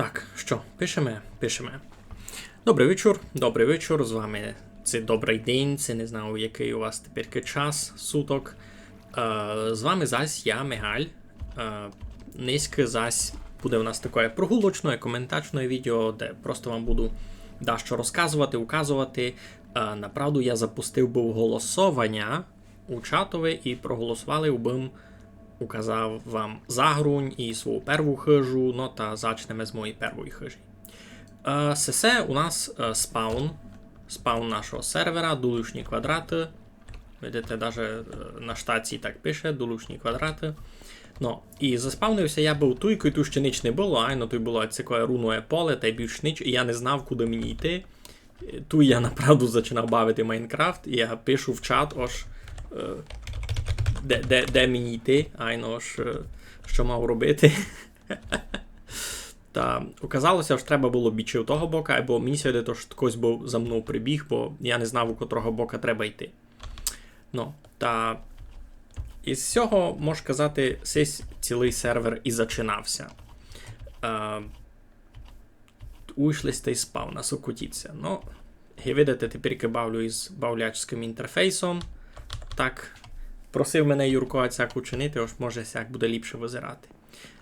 Так, що, пишемо, пишемо. Добрий вечір, добрий вечір. З вами це добрий день, це не знаю, який у вас тепер час, суток. Е, з вами зась я, Мигаль. Е, низько зась буде у нас таке прогулочне, коментачне відео, де просто вам буду дещо розказувати, указувати. Е, направду я запустив був голосування у чатове і проголосували бим указав вам загрунь і свою перву хижу, ну та зачнемо з моєї первої хижі. Е, Сесе у нас е, спаун. Спаун нашого сервера, дулюшні квадрати. Видите, навіть на штації так пише, дулюшні квадрати. Ну, і заспавнився я був туйко, і ту ще ніч не було, а ну то було цікаве руное поле, та й більш ніч, і я не знав, куди мені йти. Ту я направду починав бавити Майнкрафт, і я пишу в чат, ось е, де, де, де мені йти, айно ж, що мав робити. Та оказалося, що треба було більше у того бока, або мені сьогодні то, хтось був за мною прибіг, бо я не знав, у котрого бока треба йти. Ну, та із цього, можна казати, цей цілий сервер і зачинався. Е, Уйшли з той спав, нас окутіться. Ну, і видите, тепер бавлю із бавлячським інтерфейсом. Так, просив мене Юрко Ацяк учинити, ось може сяк буде ліпше визирати.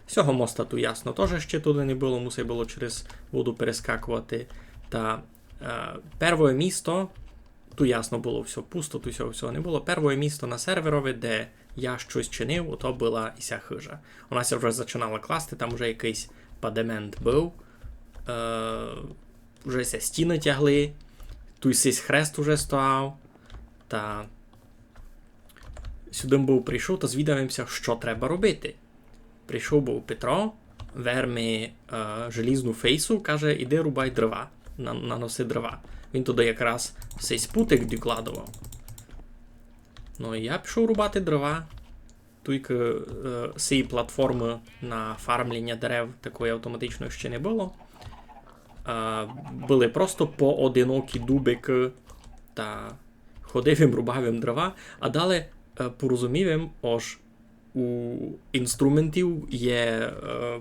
Цього моста тут ясно теж ще туди не було, мусить було через воду перескакувати. Та е, перше місто, тут ясно було все пусто, тут всього, всього не було. Перше місто на серверові, де я щось чинив, ото була і хижа. У нас вже починала класти, там вже якийсь падемент був. Е, вже ся стіни тягли, сись хрест уже стояв. Та сюди був прийшов, то звідавимося, що треба робити. Прийшов був Петро, верми е, желізну фейсу, каже, іди рубай дрова, на, наноси дрова. Він туди якраз цей спутик докладував. Ну і я пішов рубати дрова. Тільки е, цієї платформи на фармління дерев такої автоматичної ще не було. Е, були просто поодинокі дубики та ходив їм, рубав їм дрова, а далі е, порозумів їм, ож у інструментів є, е,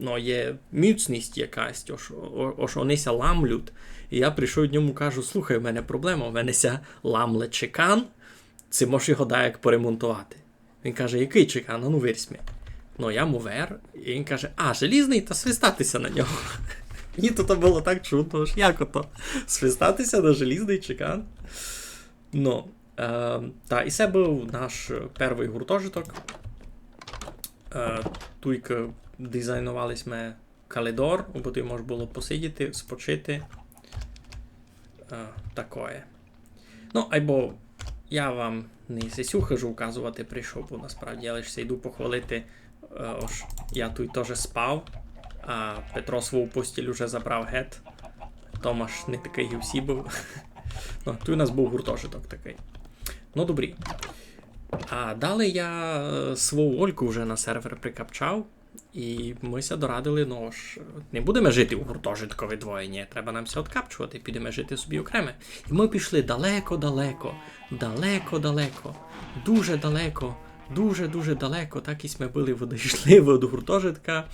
ну, є міцність якась, ож, ож вонися ламлють. І я прийшов до ньому кажу: слухай, в мене проблема, у мене ся ламле чекан, це можеш його як поремонтувати. Він каже, який чекан? Ну вирсьмі. Ну, я мувер, і він каже, а, желізний, та свистатися на нього. Мені то було так чудно, ж як ото свистатися на желізний чекан. Ну, е, та, і це був наш перший гуртожиток. Е, Туйка дизайнувались ми калідор, бо ти можеш було посидіти, спочити. Е, такое. Ну, або я вам не сесю хижу указувати прийшов, бо насправді я лише йду похвалити. Е, ож я тут теж спав, а Петро свою постіль уже забрав гет. Томаш не такий і був. Ну, тут у нас був гуртожиток такий. Ну, добрі. А далі я е, свою Ольку вже на сервер прикапчав, і ми ся дорадили, ну ж, не будемо жити у гуртожиткові двоє, треба нам все откапчувати, підемо жити собі окремо. І ми пішли далеко-далеко, далеко-далеко, дуже далеко, дуже-дуже далеко. Так і ми були водійшли від гуртожитка.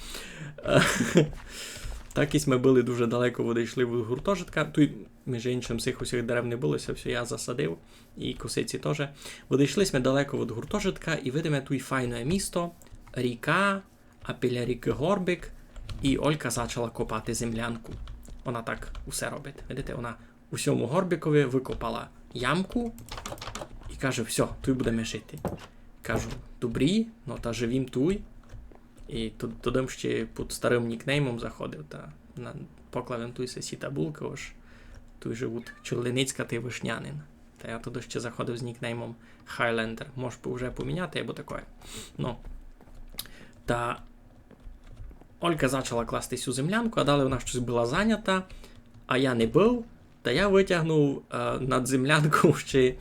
Так і ми були дуже далеко, водійшли від гуртожитка. Тут, між іншим, цих усіх дерев не було, все я засадив, і косиці теж. Водійшли ми далеко від гуртожитка, і видимо тут файне місто, ріка, а біля ріки горбик, і Олька почала копати землянку. Вона так усе робить. Видите, вона у всьому горбикові викопала ямку і каже, все, тут будемо жити. Кажу, добрі, ну та живім туй. І тут туди ще під старим нікнеймом заходив та на поклавим туй сесі табулка, ож тут живуть Чорленицька та Вишнянин. Та я туди ще заходив з нікнеймом Highlander. Може вже поміняти або таке. Ну. Та Олька почала класти цю землянку, а далі вона щось була зайнята, а я не був. Та я витягнув е, над землянку ще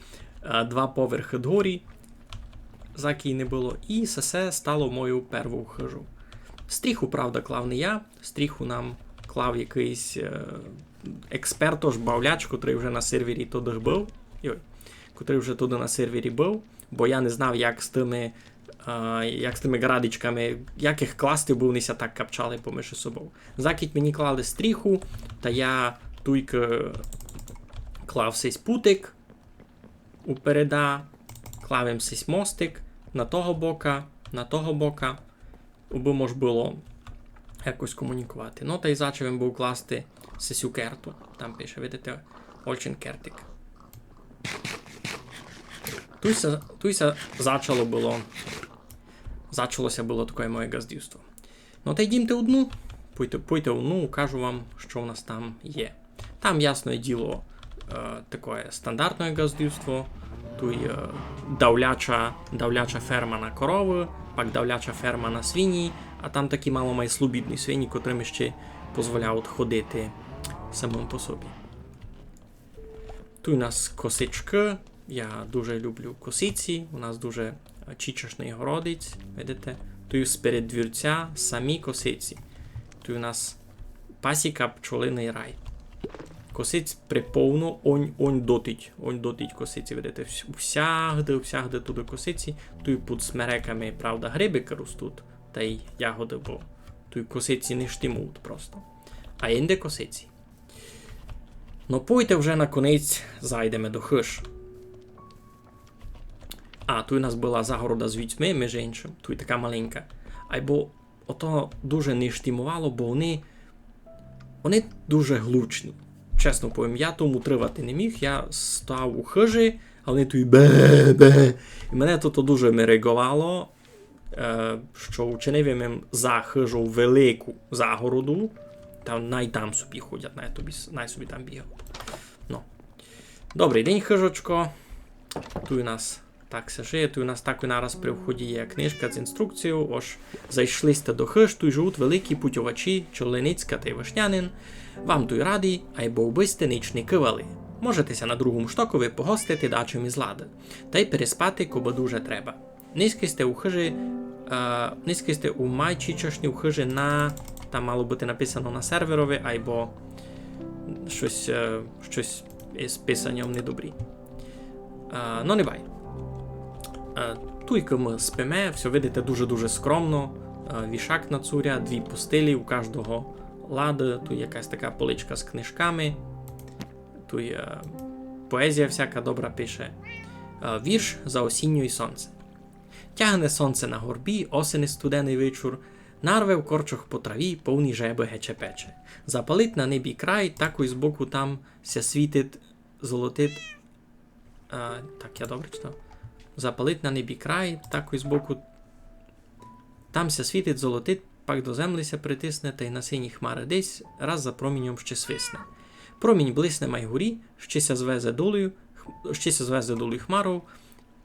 е, два поверхи дгорі, за який не було, і все стало мою перву хижу. Стріху, правда, клав не я. Стріху нам клав якийсь е, експерт, тож бавляч, котрий вже на сервері туди був. Йой, котрий вже туди на сервері був, бо я не знав, як з тими а, як з тими градичками, як їх класти, бо вони так капчали поміж собою. Закіть мені клали стріху, та я туйки клав сись путик упереда, клав їм сись мостик на того бока, на того бока, аби мож було якось комунікувати. Ну, та й зачав він був класти сисю керту. Там пише, видите, очень кертик. Туйся, туйся зачало було. Зачалося було таке моє газдівство. Ну та йдімте одну. Пойте, пойте одну, кажу вам, що у нас там є. Там, ясне діло, е, таке стандартне газдівство. Тут е, давляча, давляча ферма на корови, пак давляча ферма на свині, а там такі мало май слобідні свині, котрим ще дозволяють ходити самим по собі. Тут у нас косички. Я дуже люблю косиці. У нас дуже чічашний городець. Видите? Тут сперед двірця самі косиці. Тут у нас пасіка пчолиний рай. Косиць приповно онь, онь дотить. Онь дотить косиці. Видите? Вс- Всягде, всягде туди косиці. Тут під смереками, правда, грибики ростуть. Та й ягоди, бо тут косиці не штимуть просто. А інде косиці. Ну пойте вже на конець зайдемо до хиш. А, тут у нас була загорода з вітьми, між іншим, тут така маленька. Айбо ото дуже не штимувало, бо вони. Вони дуже глучні. Чесно повім, я тому тривати не міг. Я став у хижі, а вони тут бе-бе. І мене то дуже мерегувало, е, що учинив я їм за хижу велику загороду. Та най там собі ходять, най, тобі, най собі там бігають. Ну. Добрий день, хижочко. Тут у нас так все жиє, тут у нас так і нараз при вході є книжка з інструкцією. Ож зайшлися до хиж, тут живуть великі путьовачі, Чолиницька та й Вишнянин. Вам тут раді, айбо вбисти нічні кивали. Можетеся на другому штокові погостити дачем із та й переспати, коби дуже треба. Низькисте у хижі, е, низькисте у майчі чашні у хижі на. Там мало бути написано на серверові, айбо щось, е, щось із писанням недобрі. Е, ну не бай. Е, Туйка ми спиме, все видите дуже-дуже скромно. Е, Вішак на цуря, дві постелі у кожного лади, тут якась така поличка з книжками. Тут е, поезія всяка добра пише. Е, Вірш за осінньою сонце. Тягне сонце на горбі, осени студений вечір, нарве в корчах по траві, повні жеби гече-пече. Запалить на небі край, так і збоку там ся світить, золотить. А, так, я добре читав. Запалить на небі край, так і збоку. Там ся світить, золотить, пак до землі притисне, та й на сині хмари десь раз за промінням ще свисне. Промінь блисне майгурі, ще ся звезе долею, х- ще ся звезе долею хмару,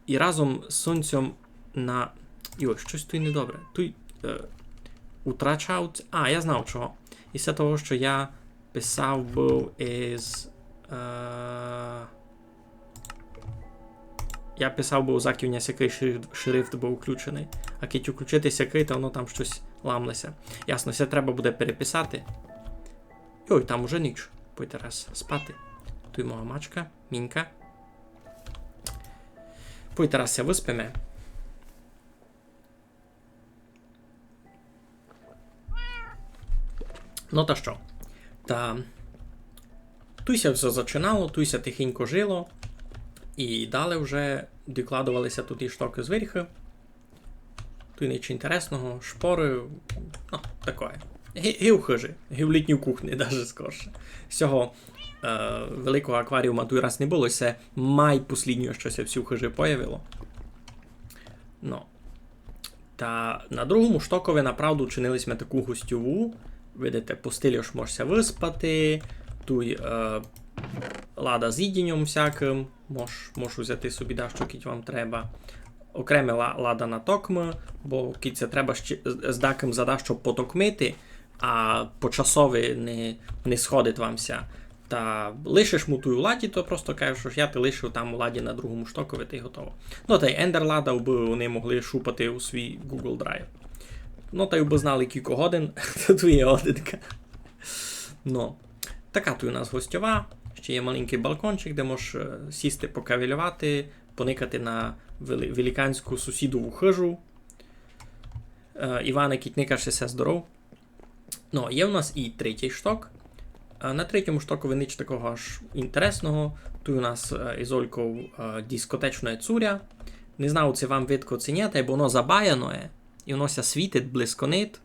і разом з сонцем на. Йой, щось тут недобре. Тут е, утрачав. А, я знав чого. І все того, що я писав був із. Е, я писав був заківня сякий шрифт, шрифт був включений. А кить включити сякий, то воно там щось ламлеся. Ясно, все треба буде переписати. Йой, там уже ніч. Пойте раз спати. Тут моя мачка, мінька. Пойте раз виспиме. Ну та що? Та туйся все зачинало, туйся тихенько жило. І далі вже докладувалися тут і штоки з верхи. Тут нічого інтересного, шпори, ну, таке. Гів хижі, гів літню кухні, навіть скорше. З цього е, великого акваріума тут раз не було, це май посліднього щось всю хижі появило. Ну. Та на другому штокові направду чинились ми таку гостьову. Видите, по стилю ж можся виспати, тут е, лада з їдінням всяким, мож, мож взяти собі да, кіть вам треба. Окреме лада на токми, бо це треба з даким зада, щоб потокмити, а почасові не, не сходить вамся. Та лишиш му ту ладі, то просто кажеш, що я ти лишив там у ладі на другому штокові, ти готово. Ну та й ендерлада, би вони могли шупати у свій Google Drive. Ну, та й би знали кілька годин, то тут є одинка. Ну, така тут у нас гостьова. Ще є маленький балкончик, де можеш е, сісти, покавілювати, поникати на великанську сусідову хижу. Е, Іване Кітника все здоров. Ну, є у нас і третій шток. Е, На третьому штоку ніч такого аж інтересного. Тут у нас е, ізольков дискотечне цуря. Не знаю, це вам видко чи й бо воно забаяно є, і воно світить блисконит.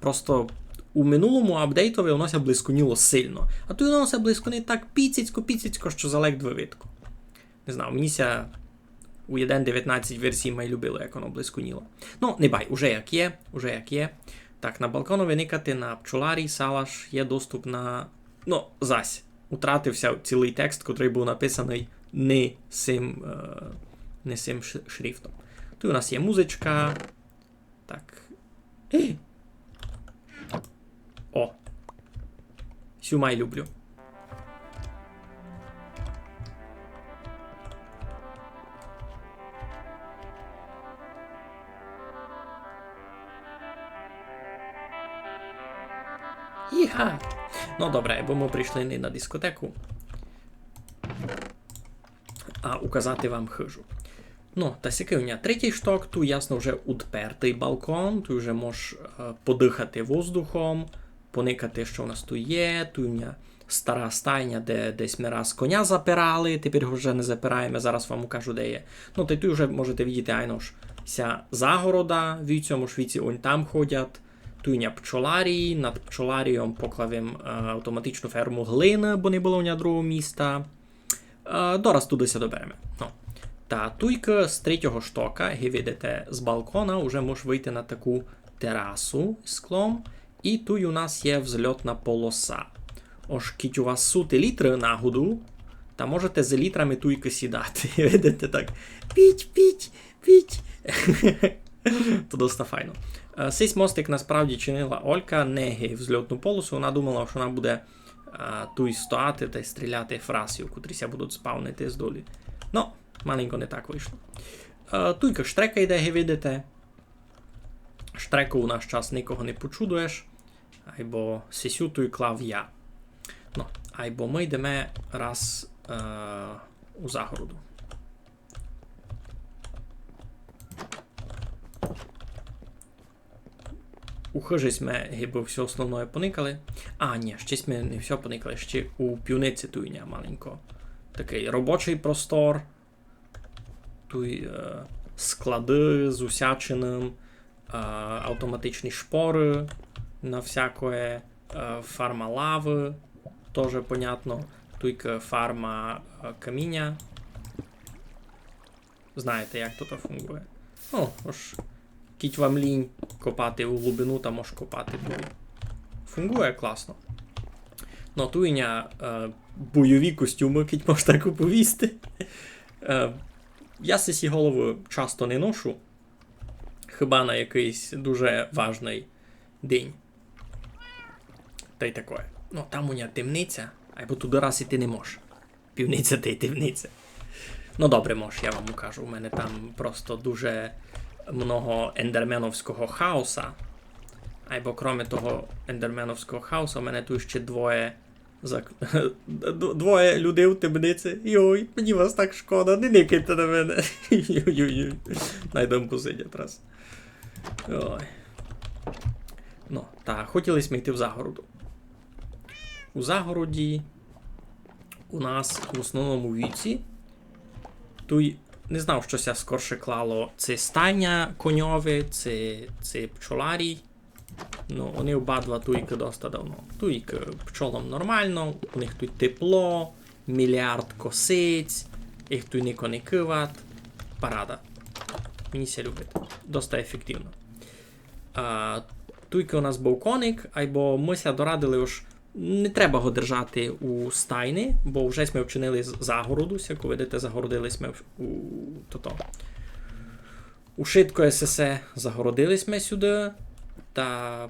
Просто у минулому апдейтові воно ся блисконіло сильно. А тут воно ся блисконить так піцицько-піцицько, що заледве видко. Не знаю, мені ся у 1.19 версії май любило, як воно блисконіло. Ну, не бай, уже як є, уже як є. Так, на балкону виникати на пчоларі Салаш є доступ на. Ну, зась. Утратився цілий текст, який був написаний не цим, е, не цим шрифтом. Тут у нас є музичка. Так. О. Сюмай люблю. Іха. Ну добре, бо ми прийшли не на дискотеку, а указати вам хижу. Ну, та мене третій шток, тут ясно вже удпертий балкон, тут вже можеш подихати воздухом, поникати, що у нас тут є. Тут стара стайня, де десь ми раз коня запирали, тепер його вже не запираємо, зараз вам укажу, де є. Ну, та й тут вже можете бачити, айно ж, ся загорода в цьому швіці, он там ходять. Туйня пчоларій, над пчоларієм поклавим е, автоматичну ферму глини, бо не було у нього другого міста. Дораз тудися доберемо. Ну. Та туйка з третього штока, як видите, з балкона вже можеш вийти на таку терасу з склом. І тут у нас є взльотна полоса. Ож кіть у вас сути літри нагоду, та можете за літрами туйки сідати. Видите так. Піть, піть, піть. То доста файно. Е, Цей мостик насправді чинила Олька не гей взльотну полосу. Вона думала, що вона буде а, тут стояти та й стріляти фрасів, котріся будуть спавнити з долі. Ну, маленько не так вийшло. Е, Туйка штрека йде, ви видите. Штреку у наш час нікого не почудуєш. Айбо сесю той клав я. Ну, айбо ми йдемо раз е, у загороду. У хижись ми гиби все основне поникали. А, ні, щось ми не все поникали, ще у півниці туйня маленько. Такий робочий простор. Туй е, склади з усячиним, е, автоматичні шпори на всякое, е, фарма лави, теж понятно. Туйка фарма е, каміння. Знаєте, як тут фунгує. Ну, ось Кіть вам лінь копати у глибину, та можеш копати тут. Фунгує класно. Ну, е, бойові костюми, кіть можеш так оповісти. Е, я сесі голову часто не ношу. Хіба на якийсь дуже важний день. Та й таке. Ну, там у мене темниця, або туди раз іти не можеш. Півниця та й темниця. Ну, добре, мож, я вам укажу. У мене там просто дуже много ендерменовського хаоса. Або крім того ендерменовського хаоса, у мене тут ще двоє. Зак... Двоє людей у темниці. Йой, мені вас так шкода, не никайте на мене. Йой-йой-йой. Найдем посидять раз. Ой. Ну, та хотіли ми йти в загороду. У загороді у нас в основному віці. Тут не знав, що ся скорше клало. Це стайня коньове, це, це пчоларій. Ну, вони обидва туйки доста давно. Туйки пчолам нормально, у них тут тепло, мільярд косиць, їх тут ніко не киват. Парада. Мені ся любить. Доста ефективно. А, туйки у нас був коник, або ми ся дорадили уж не треба його держати у стайні, бо вже ми вчинили загороду, як ви видите, загородились ми у то-то. У шитко ССЕ загородились ми сюди, та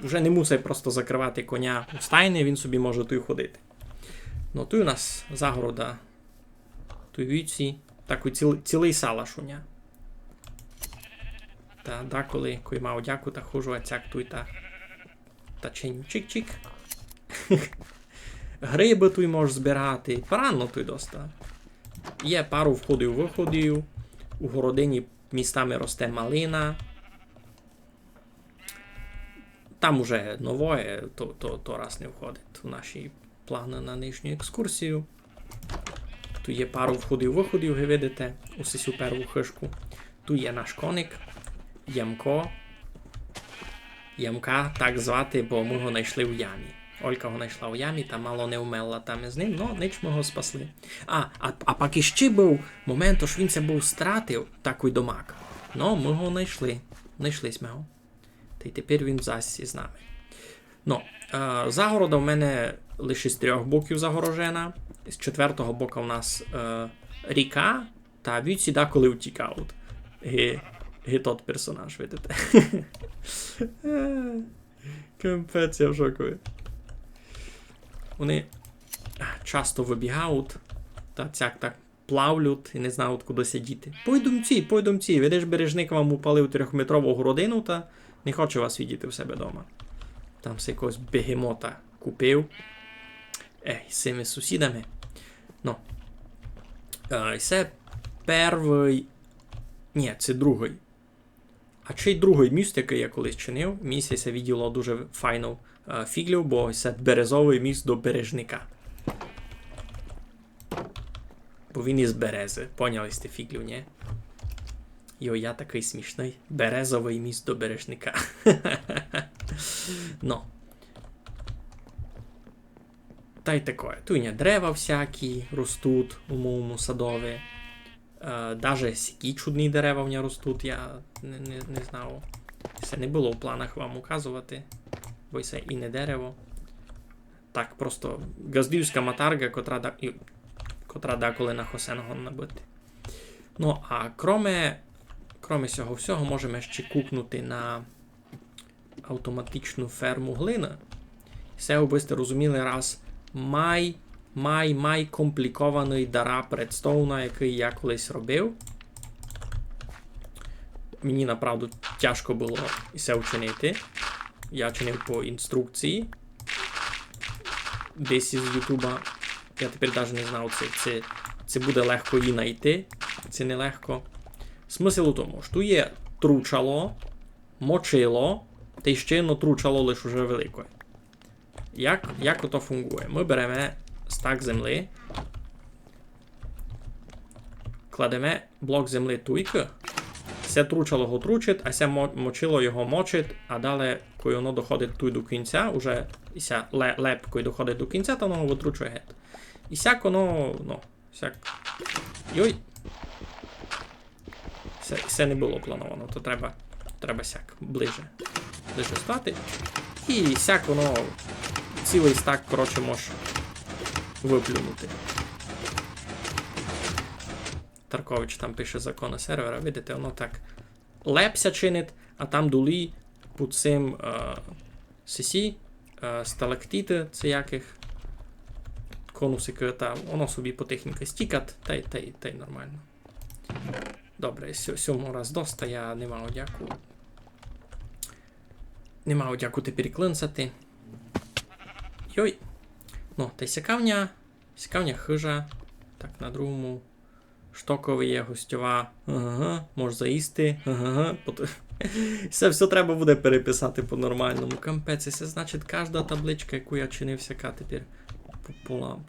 вже не мусить просто закривати коня у стайні, він собі може тут ходити. Ну, тут у нас загорода туйвіці, так у ціл, цілий салаш у ня. Та деколи, коли мав дяку, та хожу, а цяк туй та. Та чик-чик. Гриби тут можеш збирати. Паранно тут доста. Є пару входів-виходів. У городині містами росте малина. там уже нове, то, то, то раз не входить у наші плани на нижню екскурсію. Тут є пару входів-виходів, ви видите, ось цю перву хишку. Тут є наш коник, Ямко. Ямка так звати, бо ми його знайшли в ямі. Олька його знайшла в ямі та мало не вмерла там із ним, но ніч ми його спасли. А, а, а пак іще був момент, що він це був стратив, такий домак. Ну, ми його знайшли. Знайшли ми його. Та й тепер він в засі з нами. Ну, е, загорода в мене лише з трьох боків загорожена. З четвертого боку в нас е, ріка, та від сюди, коли ге тот персонаж, видите. Е, Капець, я в шоку. Вони часто вибігають, та цяк так плавлють і не знають, куди сидіти. Пойдумці, пойдумці, видиш, бережник вам упалив трьохметрову городину та не хоче вас відіти в себе вдома. Там се якогось бегемота купив. Ей, з цими сусідами. Ну. Е, це перший. Ні, це другий. А чий другий міст, який я колись чинив, місяця відділо дуже файну е, фіглю, бо це березовий міст до бережника. Бо він із берези. Поняли сте фіглю, ні? Йо, я такий смішний. Березовий міст до бережника. ну. Та й таке. Тут є дерева всякі ростуть у моєму садові. Е, даже сякі чудні дерева в нього ростуть, я не, не, не знав. Це не було в планах вам указувати, бо і не дерево. Так, просто газдівська матарга, котра, і, котра деколи на хосеного набити. Ну, а кроме, кроме цього всього, можемо ще кукнути на автоматичну ферму глина. Це, ви розуміли, раз май май май комплікований дара предстоуна, який я колись робив. Мені направду тяжко було це вчинити. Я чинив по інструкції. Десь із Ютуба. Я тепер навіть не знав, це, це, це буде легко її знайти. Це не легко. Смисл у тому, що є тручало, мочило, та й ще одно тручало лише вже велике. Як, як ото фунгує? Ми беремо стак земли. Кладемо блок земли туйки. Це тручало його тручить, а це мочило його мочить, а далі, коли воно доходить туй до кінця, уже ся ле, леп, коли доходить до кінця, то воно витручує геть. І сяк воно, ну, сяк. Йой. Це, це не було плановано, то треба, треба сяк ближе. Ближе стати. І сяк воно цілий стак, коротше, може виплюнути. Таркович там пише закони сервера, видите, воно так лепся чинить, а там дулі під цим е, сісі, е, сталактити, це яких конусики, та воно собі потихеньку стікать, та й та й та й нормально. Добре, сьо- сьому раз доста, я не мав дяку. Не мав дяку тепер клинцати. Йой. Ну, та й сякавня, сякавня хижа. Так, на другому штокові є гостьова. Ага, може заїсти. Ага. Це все треба буде переписати по-нормальному. Кампець, це значить кожна табличка, яку я чинив сяка тепер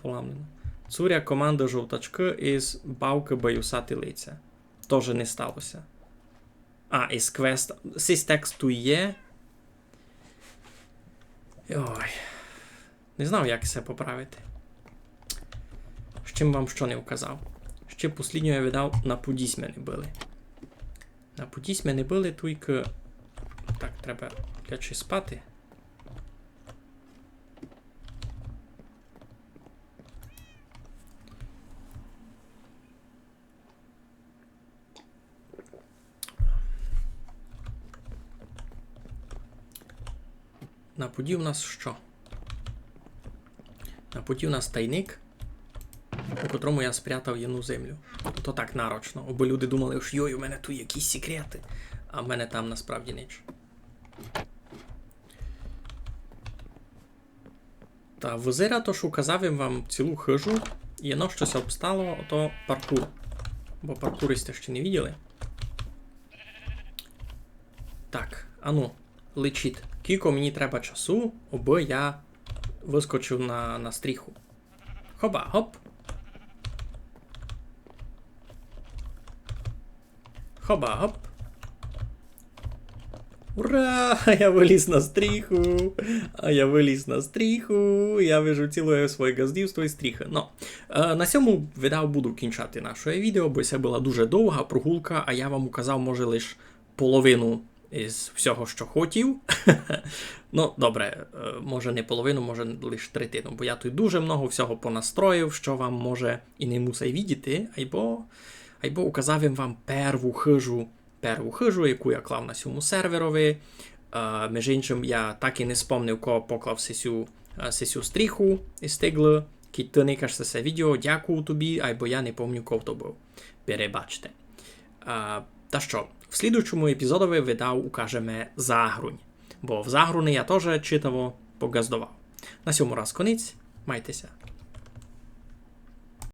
поламлена. Цуря команда жовтачки із бавки баюсати лиця. Тоже не сталося. А, із квеста. Сись тексту є. Ой. Не знав, як це поправити. З чим вам що не вказав. Ще послідньо я видав на подісьми не били. На подісьми не били, тільки. Так, треба лячи спати. На поді у нас що? На поді у нас тайник, у котрому я спрятав єну землю. То так нарочно, бо люди думали, що йой, у мене тут якісь секрети, а в мене там насправді ніч. Та визира, то ж указав я вам цілу хижу, і воно щось обстало, ото паркур. Бо паркуристи ще не виділи. Так, ану, лечить. Кілько мені треба часу, аби я вискочив на, на стріху. Хоба, хоп. Хоба, гоп. Ура! Я виліз на стріху! А я виліз на стріху! Я вижу ціле своє газдівство і стріхи. Ну, е, на цьому видав буду кінчати наше відео, бо це була дуже довга прогулка, а я вам указав, може, лише половину із всього, що хотів. ну, добре, е, може не половину, може лише третину, бо я тут дуже много всього понастроїв, що вам може і не мусить відіти, або, або указав їм вам перву хижу, перву хижу, яку я клав на цьому серверові. Е, між іншим, я так і не спомнив, кого поклав сесю, е, сесю стріху із стигли. Кіть ти не кажеш це відео, дякую тобі, або я не пам'ятаю, кого то був. Перебачте. А, та що, в слідучому епізодові видав укажемо загрунь, бо в загруни я теж читаво погаздував. На сьому раз конець, майтеся.